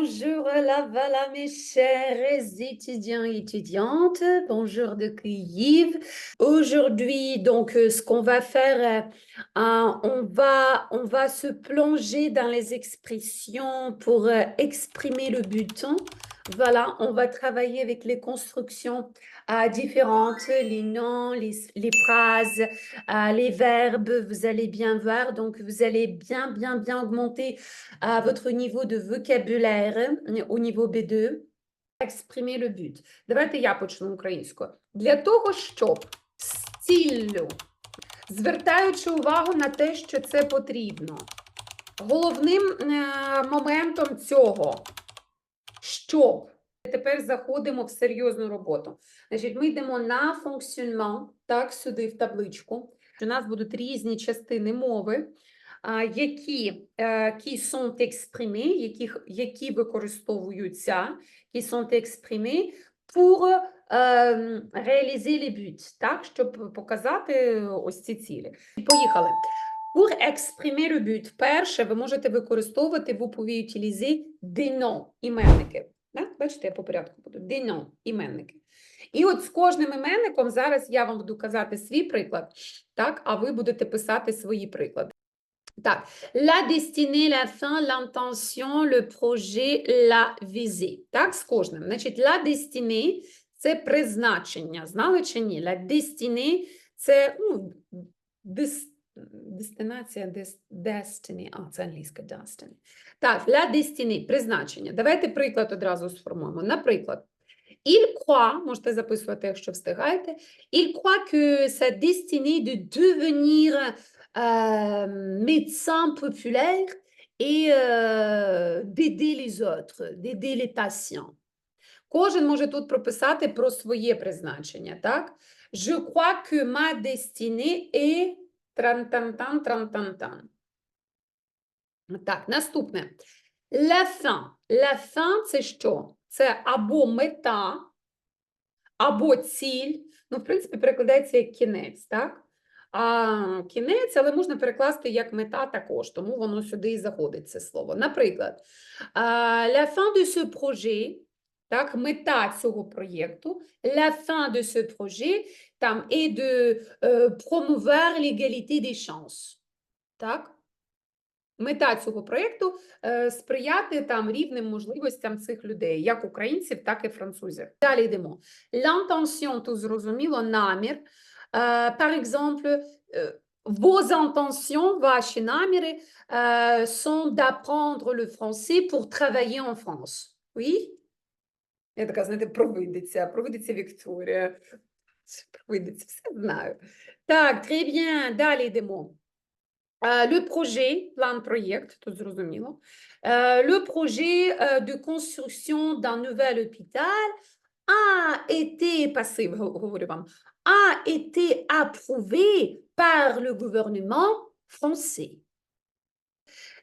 Bonjour là, voilà mes chers étudiants et étudiantes. Bonjour de Kyiv. Aujourd'hui, donc, euh, ce qu'on va faire, euh, on va, on va se plonger dans les expressions pour euh, exprimer le but. Voilà, on va travailler avec les constructions euh, différentes, les noms, les, les phrases, euh, les verbes. Vous allez bien voir, donc vous allez bien, bien, bien augmenter euh, votre niveau de vocabulaire euh, au niveau B2. Exprimer le but. Давайте я почну українською. Для того, щоб з ціллю, звертаючи увагу на те, що це потрібно. Головним е, моментом цього, щоб тепер заходимо в серйозну роботу. Значить, ми йдемо на функціонмент, так, сюди в табличку. У нас будуть різні частини мови, які е, qui sont exprimés, які, які використовуються, qui sont exprimés pour е, réaliser les buts, так, щоб показати ось ці цілі. Поїхали. Pour exprimer le but, перше, ви можете використовувати, vous pouvez utiliser іменники. Так? Бачите, я по порядку буду. Des іменники. І от з кожним іменником зараз я вам буду казати свій приклад, так, а ви будете писати свої приклади. Так, la destinée, la fin, l'intention, le projet, la visée. Так, з кожним. Значить, la destinée – це призначення. Знали чи ні? La destinée – це ну, дес, дестинація, destiny. А, це англійська destiny. Так, la destinée – призначення. Давайте приклад одразу сформуємо. Наприклад, Il можете записувати, якщо встигаєте, il croit que sa de devenir euh, médecin populaire et euh, d'aider les autres, d'aider les patients. Кожен може тут прописати про своє призначення, так? Je crois que ma destinée est трантантан, трантантан. Так, наступне. La fin. La fin – це що? Це або мета, або ціль. Ну, в принципі, перекладається як кінець, так? А кінець, але можна перекласти як мета також, тому воно сюди і заходить це слово. Наприклад, la fin de ce projet, так, мета цього проєкту, la fin de ce projet, там, est de euh, promouvoir l'égalité des chances. Так? Мета цього проєкту е, сприяти там рівним можливостям цих людей, як українців, так і французів. Далі йдемо. L'intention, тут зрозуміло, намір. Е, par exemple, е, vos intentions, ваші наміри, е, sont d'apprendre le français pour travailler en France. Oui? Я така, знаєте, провидиця, провидиця Вікторія. Провидиця, все знаю. Так, très bien, далі йдемо. Euh, le projet, план проєкт, тут зрозуміло. Euh, le projet euh, de construction d'un nouvel hôpital a été, пасив, го- говорю вам, a été approuvé par le gouvernement français.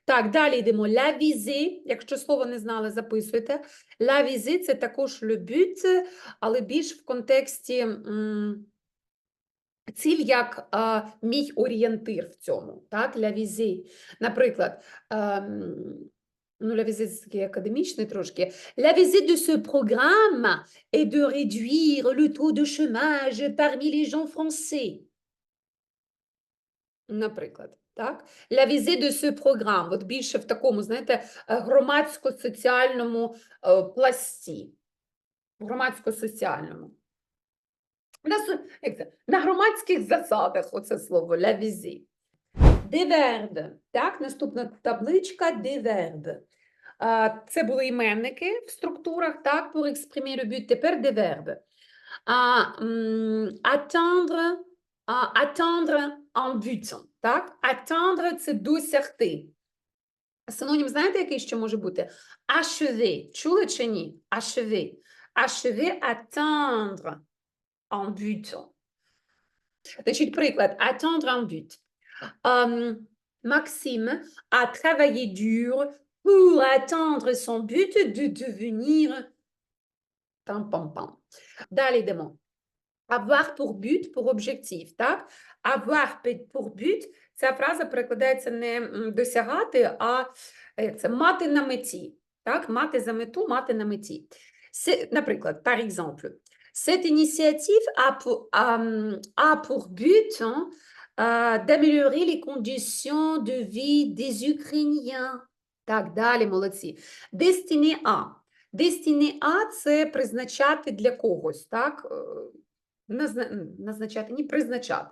Так, далі йдемо. La visée, якщо слово не знали, записуйте. La visée – це також le але більш в контексті м, ціль як а, мій орієнтир в цьому, так, la visée. Наприклад, ем, ну, la visée це такий академічний трошки. La visée de ce programme est de réduire le taux de chômage parmi les gens français. Наприклад, так? Visée de ce programme, от більше в такому, знаєте, е, громадсько-соціальному е, пласті. Громадсько-соціальному. На? На громадських засадах оце слово la visée. Des. Так, наступна табличка verbes. Це були іменники в структурах, так, pour exprimer le. Тепер. А, attendre, attendre un but. Так? Attendre – це досягти. Синонім знаєте, який ще може бути? Achever. Чули чи ні? Achever. Achever, atteindre un but. Значить, приклад. Attendre un but. Euh, Maxime a travaillé dur pour atteindre son but de devenir pam pam pam. Далі йдемо. Avoir pour but, pour objectif, так? Avoir pour but, ця фраза перекладається не досягати, а це, мати на меті. Так, мати за мету, мати на меті. Наприклад, par exemple, cette initiative a pour, a, pour but euh, d'améliorer les conditions de vie des Ukrainiens. Так, далі, молодці. Destiné à. Destiné à – це призначати для когось, так? Назначати, ні, призначати.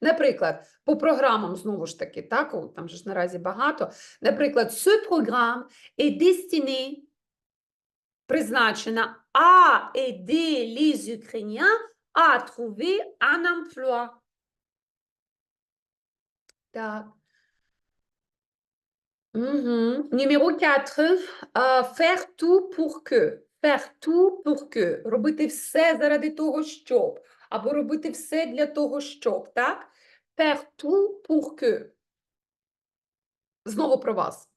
Наприклад, по програмам, знову ж таки, так, там же ж наразі багато. Наприклад, ce programme est destiné призначена à aider les Ukrainiens à trouver un emploi. Так. Мгм. Numéro 4. А, faire tout pour que. Faire tout pour que. Робити все заради того, щоб. Або робити все для того, щоб. Так? Faire tout pour que. Знову про вас.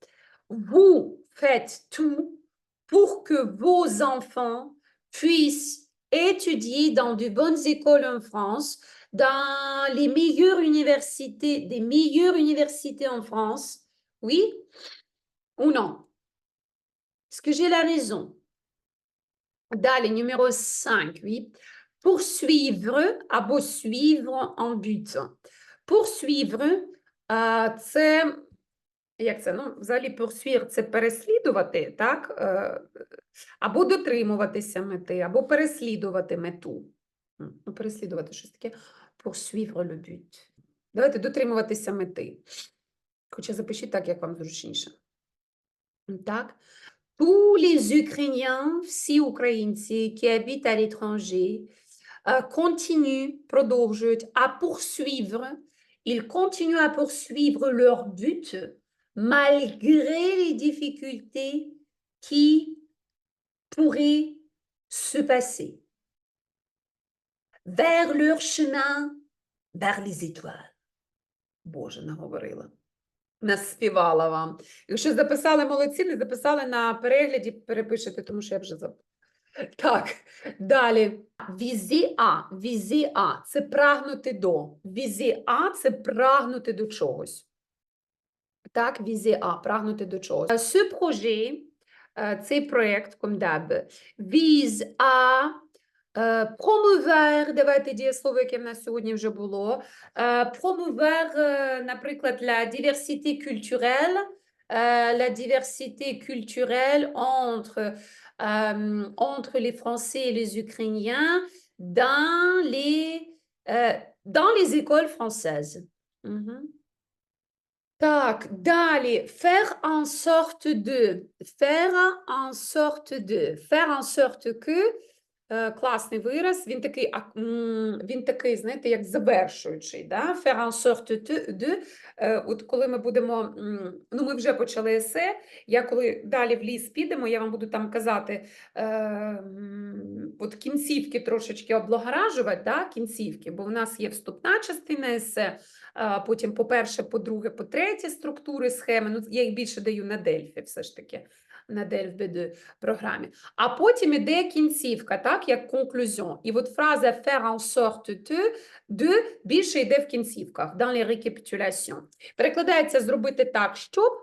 Vous faites tout pour que vos enfants puissent étudier dans de bonnes écoles en France, dans les meilleures universités, des meilleures universités en France. Oui ou non Est-ce que j'ai la raison Dalle, numéro 5, oui. Poursuivre, або suivre en but. Poursuivre, це, як це, ну, взагалі poursuivre – це переслідувати, так? Е, Або дотримуватися мети, або переслідувати мету. Ну, переслідувати щось таке. Poursuivre le but. Давайте дотримуватися мети. Хоча запишіть так, як вам зручніше. Так. Tous les Ukrainiens, всі українці, qui habitent à l'étranger, euh, continuent, продовжують à poursuivre, ils continuent à poursuivre leur but malgré les difficultés qui pourraient se passer vers leur chemin, vers les étoiles. Боже, наговорила. Наспівала вам. Якщо записали молодці, не записали на перегляді, перепишете, тому що я вже забула. Так, далі. Візі А. Візі А це прагнути до. Візі А це прагнути до чогось. Так, візі А, прагнути до чогось. Ce projet, е, цей проєкт, comme d'hab, vise à е, promouvoir, давайте дієслово, яке в нас сьогодні вже було, е, promouvoir, е, наприклад, la diversité culturelle, euh, la diversité culturelle entre, euh, entre les Français et les Ukrainiens dans les, euh, dans les écoles françaises. Mhm. Так, далі. Faire en sorte de. Faire en sorte de. Faire en sorte que. Е, Класний вираз, він такий, він такий, знаєте, як завершуючий. Да? Faire en sorte de. Е, От коли ми будемо, ну ми вже почали есе, я коли далі в ліс підемо, я вам буду там казати, е, от кінцівки трошечки облагоражувати, да? кінцівки, бо в нас є вступна частина есе, потім по-перше, по-друге, по-третє структури схеми, ну я їх більше даю на Дельфі все ж таки, на Дельф програмі. А потім іде кінцівка, так, як конклюзіон. І от фраза faire en sorte de, de більше йде в кінцівках, dans les récapitulations. Перекладається зробити так, щоб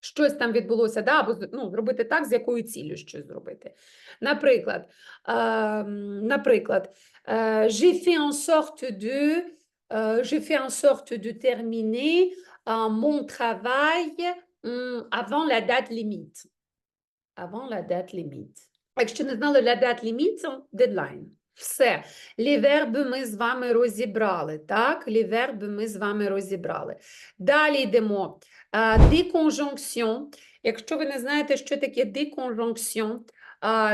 щось там відбулося, да, або з- ну, зробити так, з якою ціллю щось зробити. Наприклад, ем, наприклад, е, j'ai fait en sorte de, euh, j'ai fait en sorte de terminer euh, mon travail hum, avant la date limite. Avant la date limite. Якщо не знали, date limite – це deadline. Все. Лі верби ми з вами розібрали. Так, лі верби ми з вами розібрали. Далі йдемо. А, Якщо ви не знаєте, що таке déconjonction,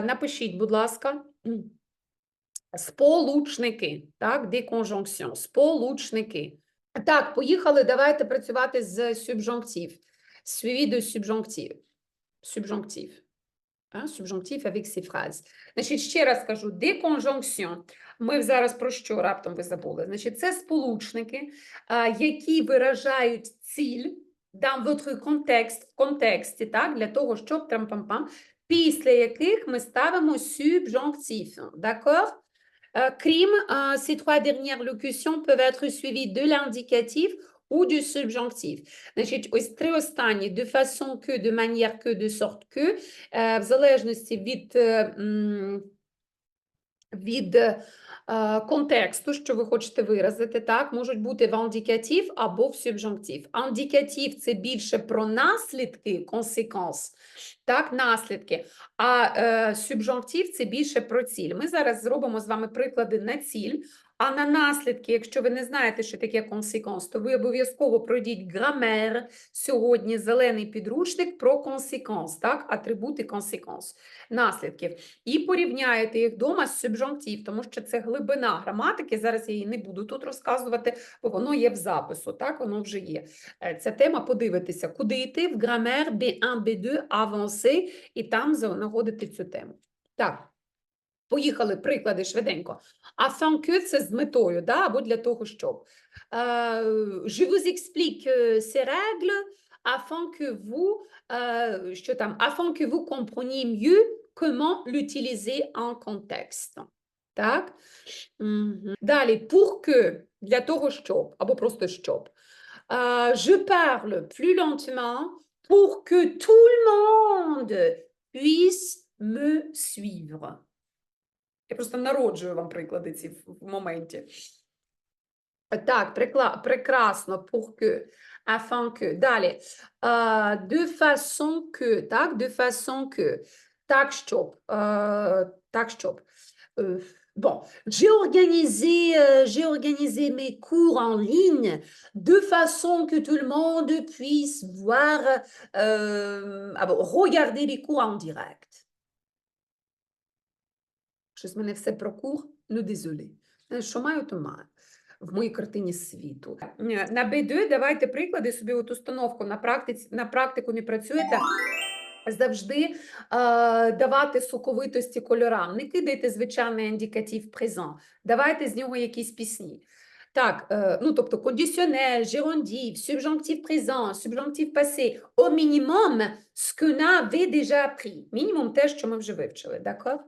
напишіть, будь ласка. Сполучники. Так, déconjonction. Сполучники. Так, поїхали. Давайте працювати з субжонктів. Suivi de subjonctif. Hein, subjonctif avec ces phrases. Значить, ще раз кажу, déconjonction. Ми зараз про що раптом ви забули? Значить, це сполучники, які виражають ціль dans votre context, в контексті, так, для того, щоб трам-пам-пам, після яких ми ставимо subjonctif. D'accord? Euh, euh, ces trois dernières locutions peuvent être suivies de l'indicatif ou du subjonctif. Значить, ось три останні de façon que, de manière que, de sorte que, е, в залежності від, е, від е, контексту, що ви хочете виразити, так, можуть бути в індикатив або в субжунктив. Індикатив – це більше про наслідки, консеквенс, так, наслідки, а е, субжунктив – це більше про ціль. Ми зараз зробимо з вами приклади на ціль, а на наслідки, якщо ви не знаєте, що таке консеквенс, то ви обов'язково пройдіть грамер сьогодні, зелений підручник про консеквенс, так, атрибути консеквенс, наслідків. І порівняєте їх вдома з субжунктив, тому що це глибина граматики, зараз я її не буду тут розказувати, бо воно є в запису, так, воно вже є. Е, Ця тема, подивитися, куди йти в грамер B1, B2, аванси, і там знаходити цю тему. Так. Поїхали приклади швиденько. Afin que – це з метою, да? або для того, щоб. Е, Je vous explique euh, ces règles afin que vous, е, що там, afin que vous compreniez mieux comment l'utiliser en contexte. Так? Далі, pour que, для того, щоб, або просто щоб. Е, Je parle plus lentement pour que tout le monde puisse me suivre. Я просто народжую вам приклади ці в, в моменті. Так, прикла, прекрасно, pour que, afin que. Далі. А, de façon que, так, de façon que. Так, щоб. А, так, щоб. Е, Bon, j'ai organisé, euh, j'ai organisé mes cours en ligne de façon que tout le monde puisse voir, euh, ah bon, regarder les cours en direct. Щось мене все про кур, ну désolé. Е, Що маю, то маю. В моїй картині світу. Е, На B2 давайте приклади собі от установку на практиці, на практику не працюєте. Завжди е, давати соковитості кольорам. Не кидайте звичайний індикатив презент. Давайте з нього якісь пісні. Так, е, ну тобто кондиціонель, герондів, субжунктив présent, субжунктив passé, au minimum, ce qu'on avait déjà. Мінімум те, що ми вже вивчили, d'accord?